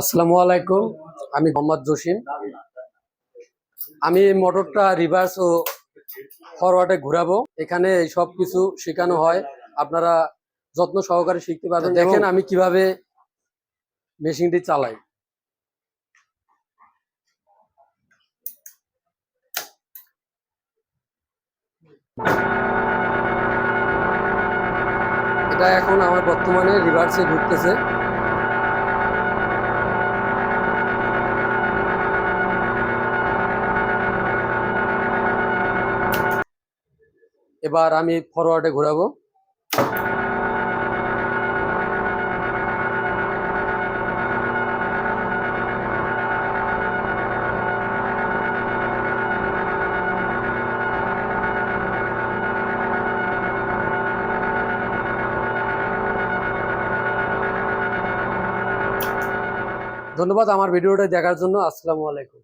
আসসালামু আলাইকুম আমি মোহাম্মদ জসিম। আমি এই মোটরটা রিভার্স ও ফরওয়ার্ডে ঘুরাবো। এখানে সব কিছু শেখানো হয়। আপনারা যত্ন সহকারে শিখতে পারবেন। দেখেন আমি কীভাবে মেশিনটি চালাই। এটা এখন আমার বর্তমানে রিভার্সে ঘুরতেছে। এবার আমি ফরওয়ার্ডে ঘোরাবো। ধন্যবাদ আমার ভিডিওটা দেখার জন্য। আসসালামু আলাইকুম।